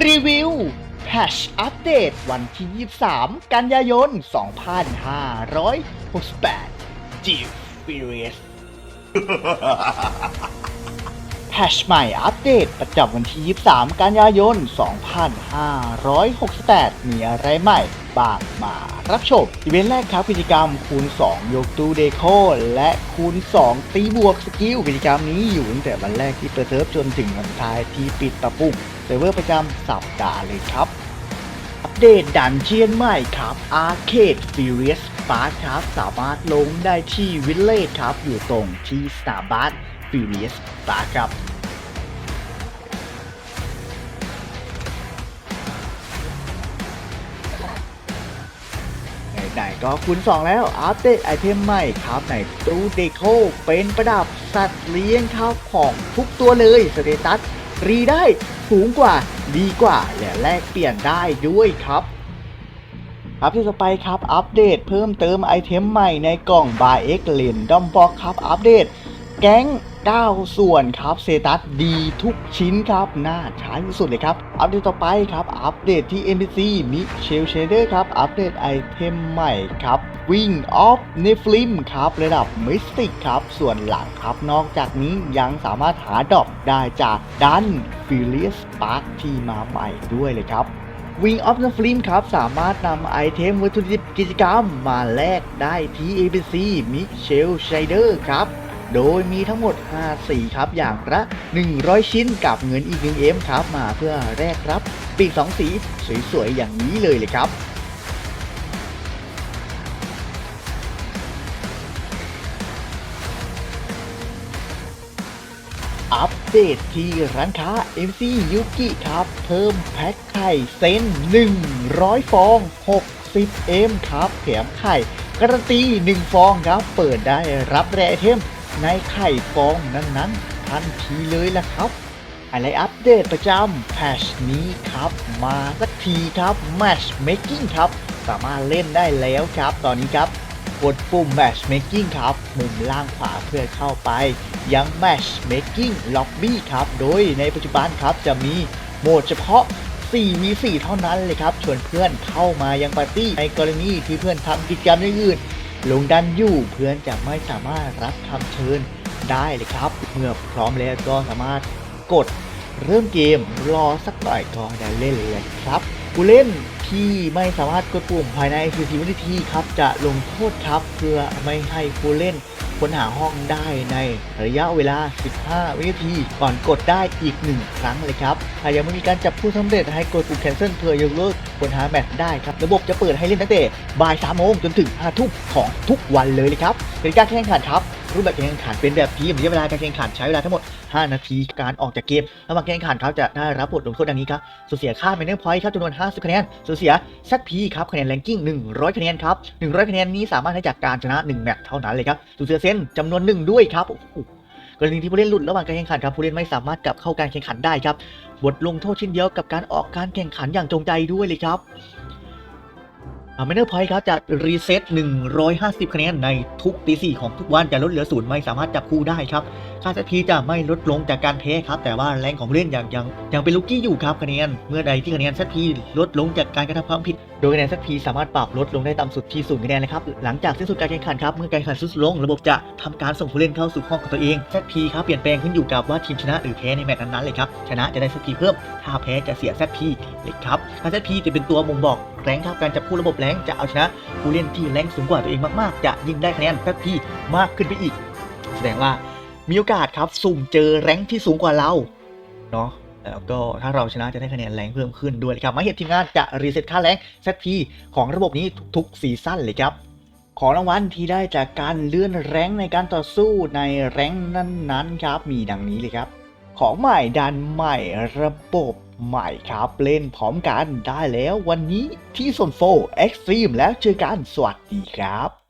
รีวิวแพชอัปเดตวันที่ 23 กันยายน 2568 G Furious แพชใหม่อัปเดตประจำวันที่ 23 กันยายน 2568 มีอะไรใหม่ บางมารับชมอีเวนต์แรกครับกิจกรรมคูณ 2 ยกตู้เดโคและคูณ 2 ตีบวกสกิลกิจกรรมนี้อยู่ตั้งแต่วันแรกที่เปิดเซิร์ฟจนถึงวันท้ายที่ปิดปรับปรุงเซิร์ฟเวอร์ประจำสัปดาห์เลยครับ อัปเดตดันเจียนใหม่ครับ Arcade Furious Park ครับสามารถลงได้ที่วิลเลจครับ อยู่ตรงที่สตาร์บัค Furious Park ครับ ก็คูณ2แล้วอัปเดตไอเทมใหม่ครับในตู้เดโคเป็นประดับสัตว์เลี้ยงครับของทุกตัวเลยสเตตัสรีได้สูงกว่าดีกว่าและแลกเปลี่ยนได้ด้วยครับครับที่ต่อไปครับ อัปเดตเพิ่มเติมไอเทมใหม่ในกล่องบาเอ็กเลนดอมบ็อกครับ อัปเดตแก๊ง 9 ส่วนครับเซตัสดีทุกชิ้นครับ น่าใช้ที่สุดเลยครับ อัปเดตต่อไปครับ อัปเดตที่ NPC มิเชลเชเดอร์ครับ อัปเดตไอเทมใหม่ครับ Wing of n e f l i m ครับ ระดับมิสติกครับ ส่วนหลังครับ นอกจากนี้ยังสามารถหาดอปได้จากดัน Furious Spark ที่มาใหม่ด้วยเลยครับ Wing of the Flame ครับ สามารถนำไอเทมวัตถุดิบกิจกรรมมาแลกได้ที่ ABC Michel Schneider ครับ โดยมีทั้งหมด 5 สีครับ อย่างละ100 ชิ้นกับเงินอีก1เอ็มครับมาเพื่อแลกรับปีก2สีสวยๆอย่างนี้เลยเลยครับอัปเดตที่ร้านค้า MC Yuki ครับ เพิ่มแพ็คไข่เซน100 ฟอง 60M ครับ แถมไข่การันตี 1 ฟองครับ เปิดได้รับแรไอเทม ในไข่ฟองนั้นๆ ทันทีเลยละครับ อะไรอัปเดตประจำแพชนี้ครับ มาสักทีครับ Matchmaking ครับ สามารถเล่นได้แล้วครับ ตอนนี้ครับกดปุ่ม Matchmaking ครับ มุมล่างขวาเพื่อเข้าไป ยัง Matchmaking Lobby ครับ โดยในปัจจุบันครับจะมีโหมดเฉพาะ4มี4เท่านั้นเลยครับ ชวนเพื่อนเข้ามายังปาร์ตี้ในกรณีที่เพื่อนทำกิจกรรมอื่น ลงดันอยู่เพื่อนจะไม่สามารถรับคำเชิญได้เลยครับ เมื่อพร้อมแล้วก็สามารถกดเริ่มเกมรอสักหน่อยก็ได้เล่นเลยครับผู้เล่นที่ไม่สามารถกดปุ่มภายใน 40 วินาทีครับ จะลงโทษครับเพื่อไม่ให้ผู้เล่นค้นหาห้องได้ในระยะเวลา 15 วินาที ก่อนกดได้อีก 1 ครั้งเลยครับถ้ายังไม่มีการจับผู้สำเร็จให้กดปุ่ม cancel เพื่อยกเลิกค้นหาแมตช์ได้ครับ ระบบจะเปิดให้เล่นตั้งแต่บ่าย3โมงจนถึง5ทุ่มของทุกวันเลยเลยครับเป็นการแข่งขันครับรูปแบบการแข่งขันเป็นแบบทีมระยะเวลาการแข่งขันใช้เวลาทั้งหมด 5 นาที การออกจากเกมระหว่างการแข่งขันครับจะได้รับบทลงโทษดังนี้ครับสูญเสียค่าเมนเนอร์พอยต์ครับจำนวน 50 คะแนนสูญเสียซัพีครับคะแนนแรงกิ้ง 100 คะแนนครับ 100 คะแนนนี้สามารถได้จากการชนะ 1 แมตช์เท่านั้นเลยครับสูญเสียเส้นจำนวนหนึ่งด้วยครับกรณีที่ผู้เล่นหลุดระหว่างการแข่งขันครับผู้เล่นไม่สามารถกลับเข้าการแข่งขันได้ครับบทลงโทษเช่นเดียวกับการออกการแข่งขันอย่างจงใจด้วยเลยครับ อเมเนอร์พอยต์ครับจะรีเซ็ต150 คะแนนในทุกตีสี่ของทุกวันจะลดเหลือศูนย์ไม่สามารถจับคู่ได้ครับ ค่าเซตพีจะไม่ลดลงจากการแพ้ครับ แต่ว่าแรงของเล่นยังยังยังเป็นลูกกี้อยู่ครับคะแนน เมื่อใดที่คะแนนเซตพีลดลงจากการกระทำความผิด โดยคะแนนเซตพีสามารถปรับลดลงได้ต่ำสุดที่ศูนย์คะแนนนะครับ หลังจากสิ้นสุดการแข่งขันครับเมื่อการแข่งขันสุดลง ระบบจะทำการส่งผู้เล่นเข้าสู่ห้องของตัวเองเซตพีครับเปลี่ยนแปลงขึ้นอยู่กับว่าทีมชนะหรือแพ้ในแมตช์นั้นๆเลยครับชนะจะได้เซตพีเพิ่มถ้าแพ้จะเสียเซตพีเลยครับการเซตพีจะเป็นตัวบ่งบอก แรงครับการจับคู่ระบบแรงจะเอาชนะผู้เล่นที่แรงสูงกว่าตัวเองมากๆ จะยิ่งได้คะแนนเซตพีมากขึ้นไปอีก แสดงว่ามีโอกาสครับสุ่มเจอแรงที่สูงกว่าเราเนาะแล้วก็ถ้าเราชนะจะได้คะแนนแรงเพิ่มขึ้นด้วยครับมาเหตุทีมงานจะรีเซ็ตค่าแรงเซตพีของระบบนี้ทุกๆซีซั่นเลยครับของรางวัลที่ได้จากการเลื่อนแรงในการต่อสู้ในแรงนั้นๆครับมีดังนี้เลยครับ ของใหม่ดันใหม่ระบบใหม่ครับ เล่นพร้อมกันได้แล้ววันนี้ที่โซนโฟเอ็กซ์ตรีมแล้วเจอกันสวัสดีครับ